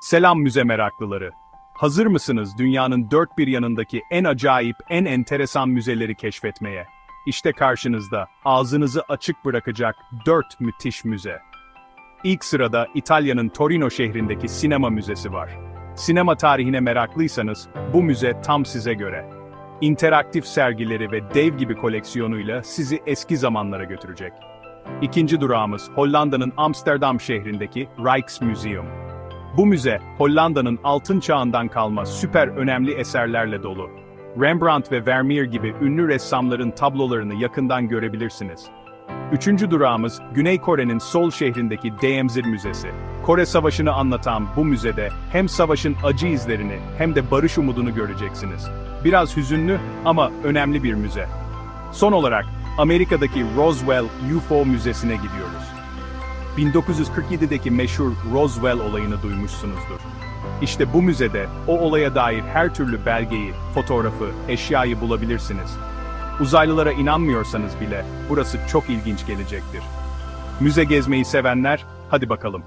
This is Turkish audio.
Selam müze meraklıları. Hazır mısınız dünyanın dört bir yanındaki en acayip, en enteresan müzeleri keşfetmeye? İşte karşınızda ağzınızı açık bırakacak dört müthiş müze. İlk sırada İtalya'nın Torino şehrindeki sinema müzesi var. Sinema tarihine meraklıysanız bu müze tam size göre. İnteraktif sergileri ve dev gibi koleksiyonuyla sizi eski zamanlara götürecek. İkinci durağımız Hollanda'nın Amsterdam şehrindeki Rijksmuseum. Bu müze, Hollanda'nın altın çağından kalma süper önemli eserlerle dolu. Rembrandt ve Vermeer gibi ünlü ressamların tablolarını yakından görebilirsiniz. Üçüncü durağımız, Güney Kore'nin Seoul şehrindeki Daemzir Müzesi. Kore Savaşı'nı anlatan bu müzede hem savaşın acı izlerini hem de barış umudunu göreceksiniz. Biraz hüzünlü ama önemli bir müze. Son olarak, Amerika'daki Roswell UFO Müzesi'ne gidiyoruz. 1947'deki meşhur Roswell olayını duymuşsunuzdur. İşte bu müzede o olaya dair her türlü belgeyi, fotoğrafı, eşyayı bulabilirsiniz. Uzaylılara inanmıyorsanız bile burası çok ilginç gelecektir. Müze gezmeyi sevenler, hadi bakalım.